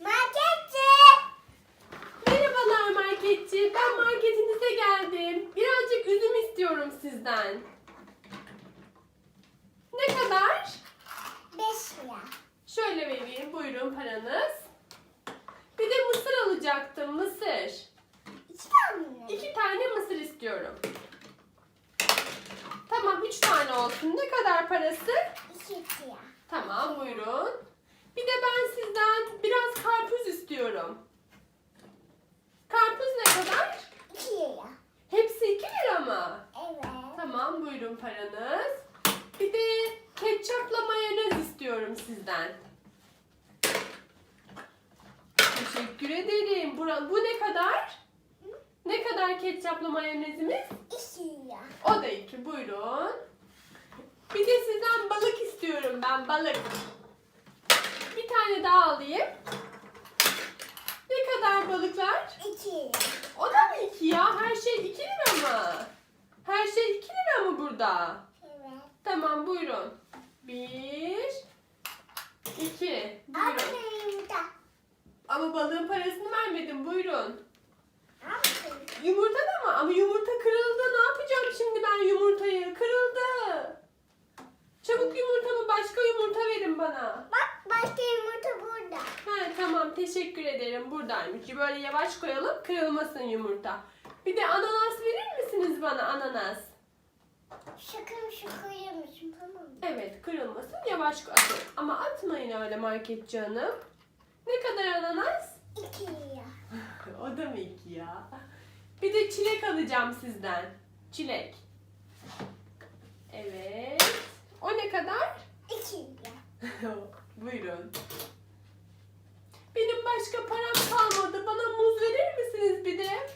Marketçi. Merhabalar marketçi. Ben marketinize geldim. Birazcık üzüm istiyorum sizden. Ne kadar? Beş lira. Şöyle vereyim. Buyurun paranız. Bir de mısır alacaktım. Mısır. İki tane mi? İki tane mısır istiyorum. Tamam üç tane olsun. Ne kadar parası? İki lira. Tamam buyurun. Bir de ben sizden biraz karpuz istiyorum. Karpuz ne kadar? İki lira. Hepsi 2 lira mı? Evet. Tamam buyurun paranız. Bir de ketçapla mayonez istiyorum sizden. Teşekkür ederim. Bura, bu ne kadar? Ne kadar ketçapla mayonezimiz? İki lira. O da iki buyurun. Bir de sizden balık istiyorum ben balık. Bir tane daha alayım. Ne kadar balıklar? İki. O da mı iki ya? Her şey iki lira mı? Her şey iki lira mı burada? Evet. Tamam buyurun. Bir, iki. Buyurun. Da. Ama balığın parasını vermedim. Buyurun. Yumurta da mı? Ama yumurta kırıldı. Ne yapacağım şimdi ben yumurtayı? Kırıldı. Çabuk yumurtamı başka yumurta verin bana. Bak başka yumurta burada. He tamam teşekkür ederim. Buradaymış. Böyle yavaş koyalım kırılmasın yumurta. Bir de ananas verir misiniz bana ananas? Şakam şakaymışım tamam mı? Evet kırılmasın yavaş atın. Ama atmayın öyle marketçi hanım. Ne kadar ananas? İki lira. o da mı iki ya? Bir de çilek alacağım sizden. Çilek. Evet. O ne kadar? İki lira. Buyurun. Benim başka param kalmadı. Bana muz verir misiniz bir de?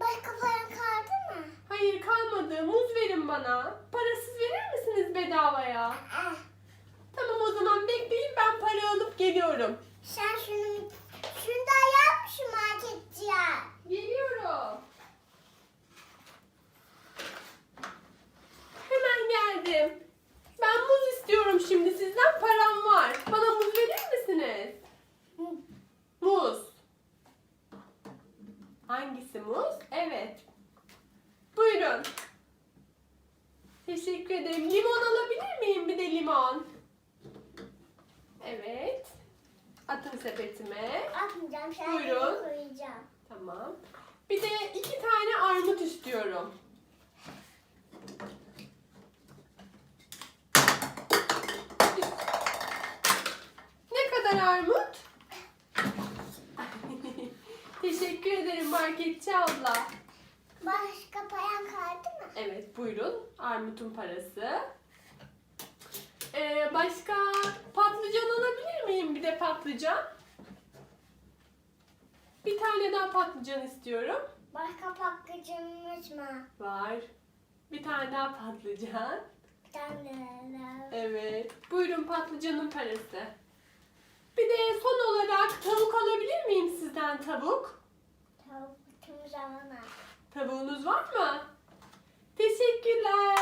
Başka para kaldı mı? Hayır kalmadı. Muz verin bana. Parasız verir bedavaya? Aa, Tamam o zaman bekleyin ben para alıp geliyorum. sen şunu şunu da yap şu marketçiye. Geliyorum. Hemen geldim. Ben muz istiyorum şimdi sizden param var. Bana muz verir misiniz? Muz. Hangisi muz? Evet. Buyurun. Teşekkür ederim. Limon alabilir miyim bir de limon? Evet. Atın sepetime. Atmayacağım sen Buyurun. koyacağım. Tamam. Bir de iki tane armut istiyorum. Ne kadar armut? Teşekkür ederim marketçi abla. Başka paran kaldı mı? Evet buyurun armutun parası. Ee, başka patlıcan alabilir miyim bir de patlıcan? Bir tane daha patlıcan istiyorum. Başka patlıcanımız mı? Var. Bir tane daha patlıcan. Bir tane daha. Evet. Buyurun patlıcanın parası. Bir de son olarak tavuk alabilir miyim sizden tavuk? Tavuk zamana. Tavuğunuz var mı? Teşekkürler.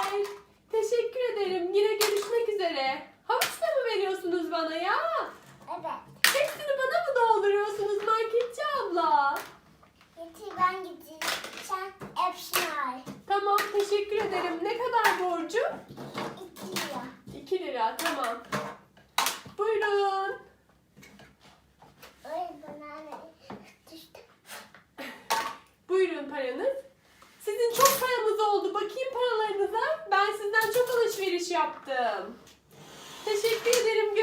Teşekkür ederim. Yine görüşmek üzere. Havuç da mı veriyorsunuz bana ya? Evet. Hepsini bana mı dolduruyorsunuz marketçi abla? Getir ben getireyim. Sen hepsini al. Tamam teşekkür ederim. Ne kadar borcum? İki lira. 2 lira tamam. Buyurun. Ay bana ne? Düştü. Buyurun paranız. Sizden çok alışveriş yaptım. Teşekkür ederim.